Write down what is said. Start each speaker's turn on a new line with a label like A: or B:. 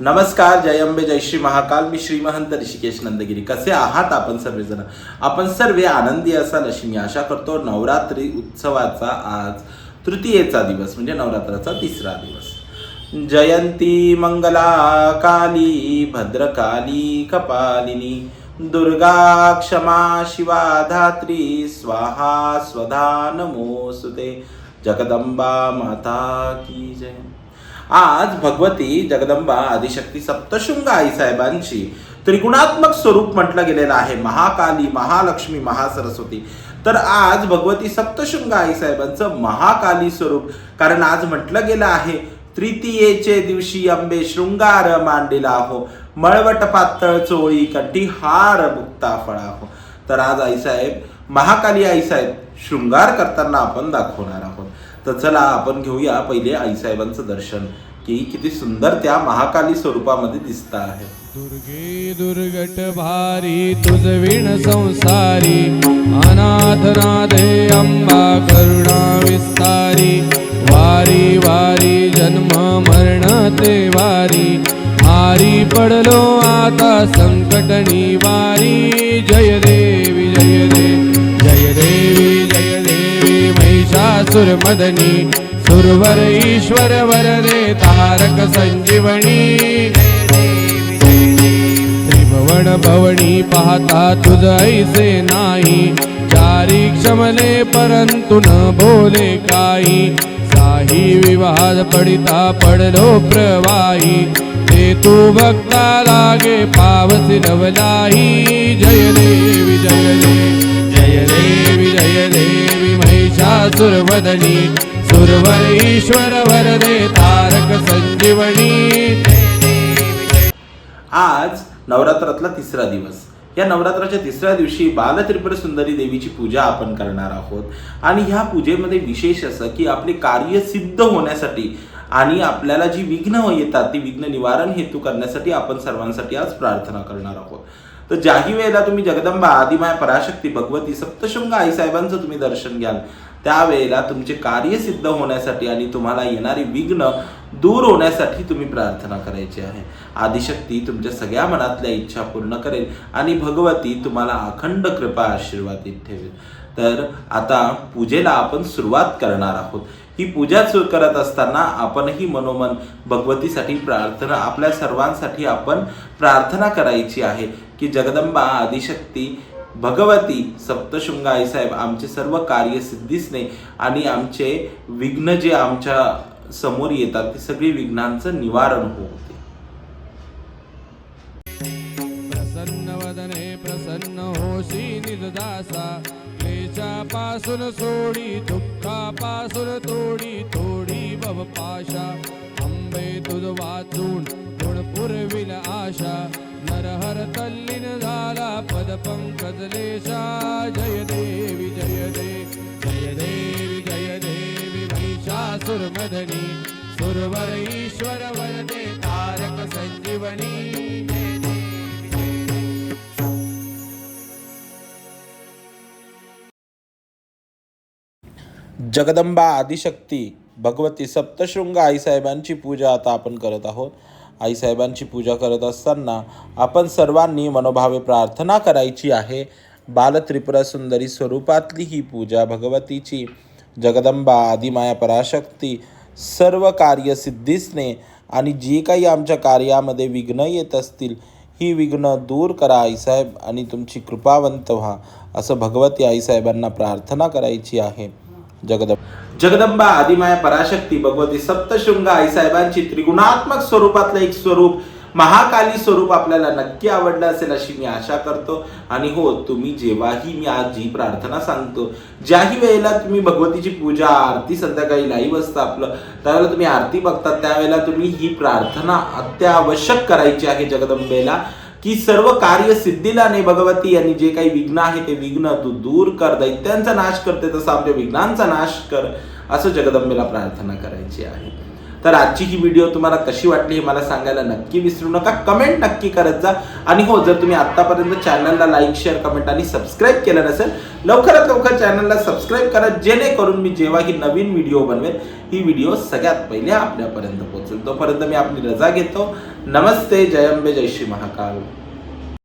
A: नमस्कार जय अंबे जय श्री महाकाल. मी श्री महंत ऋषिकेश नंदगिरी. कसे आहात आपण सर्वजण? आपण सर्व आनंदी असाल अशी मी आशा करतो. नवरात्री उत्सवाचा आज तृतीयेचा दिवस म्हणजे नवरात्राचा तिसरा दिवस. जयंती मंगला काली भद्रकाली कपालिनी दुर्गा क्षमा शिवा धात्री स्वाहा स्वधा नमोसुते जगदंबा माता की जय. आज भगवती जगदंबा आदिशक्ती सप्तशृंग आईसाहेबांची त्रिगुणात्मक स्वरूप म्हटलं गेलेलं आहे. महाकाली महालक्ष्मी महासरस्वती. तर आज भगवती सप्तशृंग आई साहेबांचं महाकाली स्वरूप. कारण आज म्हटलं गेलं आहे तृतीयेचे दिवशी अंबे शृंगार मांडिला हो. मळवट पातळ चोळी कंठी हार मुक्ता फळा हो. तर आज आईसाहेब महाकाली आईसाहेब शृंगार करताना आपण दाखवणार आहोत. तर चला आपण घेऊया पहिले आईसाहेबांचं दर्शन की किती सुंदर त्या महाकाली स्वरूपामध्ये दिसत आहे.
B: दुर्गे दुर्गट भारी तुझ विण संसारी अनाथनाथे अंबा करुणा विस्तारी वारी वारी जन्म मरण ते वारी. हारी पडलो आता संकट निवारी जय देव सुरमदनी मदनी सुरवर ईश्वर वरदे तारक संजीवनी। त्रिभुवन भवनी पाहता तुझ ऐसे नाही चारी क्षमले परंतु न बोले काही। साही विवाद पडिता पडलो प्रवाही ते तू भक्ता लागे पावसी नवलाही। जय देवी जय देवी। महिषासुरवदनी सुरवर ईश्वर वरदे तारक संजीवनी.
A: आज नवरात्रातला तिसरा दिवस. या नवरात्राच्या तिसऱ्या दिवशी बालत्रिपुर सुंदरी देवीची पूजा आपण करणार आहोत. आणि ह्या पूजेमध्ये विशेष असं की आपले कार्य सिद्ध होण्यासाठी आणि आपल्याला जी विघ्न येतात ती विघ्न निवारण हेतू करण्यासाठी आपण सर्वांसाठी आज प्रार्थना करणार आहोत. तर ज्याही वेळेला तुम्ही जगदंबा आदिमाय पराशक्ती भगवती सप्तशृंग आईसाहेबांचं तुम्ही दर्शन घ्याल त्यावेळेला तुमचे कार्य सिद्ध होण्यासाठी आणि तुम्हाला येणारी विघ्न दूर होण्यासाठी तुम्ही प्रार्थना करायची आहे. आदिशक्ती तुमच्या सगळ्या मनातल्या इच्छा पूर्ण करेल आणि भगवती तुम्हाला अखंड कृपा आशीर्वादित ठेवेल. तर आता पूजेला आपण सुरुवात करणार आहोत. ही पूजा सुरू करत असताना आपणही मनोमन भगवतीसाठी प्रार्थना आपल्या सर्वांसाठी आपण प्रार्थना करायची आहे. की जगदंबा आदिशक्ती भगवती सप्तशृंग आईसाहेब आमचे सर्व कार्य सिद्धीसने आणि आमचे विघ्न जे आमच्यासमोर येतात ते सगळी विघ्नांचं निवारण होते.
B: प्रसन्न वदने प्रसन्न होशी निर्दासा क्लेशापासून सोडी दुःखापासून पद पंकजलेशा जय देवी जय देवी जय देवी जय देवी महिषासुर मदनी सुरवर ईश्वर वरदे तारक संजीवनी
A: जगदंबा आदिशक्ती भगवती सप्तशृंग आईसाहेबांची पूजा आता आपण करत आहोत. आईसाहेबांची पूजा करत असताना आपण सर्वांनी मनोभावे प्रार्थना करायची आहे. बालत्रिपुरा सुंदरी स्वरूपातली ही पूजा भगवतीची. जगदंबा आदिमाया पराशक्ती सर्व कार्य सिद्धीसने आणि जी काही आमच्या कार्यामध्ये विघ्न येत असतील ही विघ्न दूर करा आईसाहेब आणि तुमची कृपावंत व्हा असं भगवती आईसाहेबांना प्रार्थना करायची आहे. जगदंब. जगदंबा आदिमाया पराशक्ती भगवती सप्तशृंग आईसाहेबांची त्रिगुणात्मक स्वरूपातलं एक स्वरूप महाकाली स्वरूप आपल्याला नक्की आवडलं असेल अशी मी आशा करतो. आणि हो तुम्ही जेव्हाही मी आज जी प्रार्थना सांगतो ज्याही वेळेला तुम्ही भगवतीची पूजा आरती संध्याकाळी लाईव्ह असतं आपलं त्यावेळेला तुम्ही आरती बघतात त्यावेळेला तुम्ही ही प्रार्थना अत्यावश्यक करायची आहे जगदंबेला. की सर्व कार्य सिद्धीला ने भगवती यांनी जे काही विघ्न आहे ते विघ्न तू दूर कर दैत्यांचा नाश करते तसं आमच्या विघ्नांचा नाश कर असं जगदंबेला प्रार्थना करायची आहे. तर आजची ही व्हिडिओ तुम्हाला कशी वाटली हे मला सांगायला नक्की विसरू नका. कमेंट नक्की करत जा. आणि हो जर तुम्ही आतापर्यंत चॅनलला लाईक शेअर कमेंट आणि सबस्क्राईब केलं नसेल लवकरात लवकर चॅनलला सबस्क्राईब करा. जेणेकरून मी जेव्हा ही नवीन व्हिडिओ बनवेल ही व्हिडिओ सगळ्यात पहिले आपल्यापर्यंत पोहोचेल. तोपर्यंत मी आपली रजा घेतो. नमस्ते जय अंबे जय श्री महाकाल.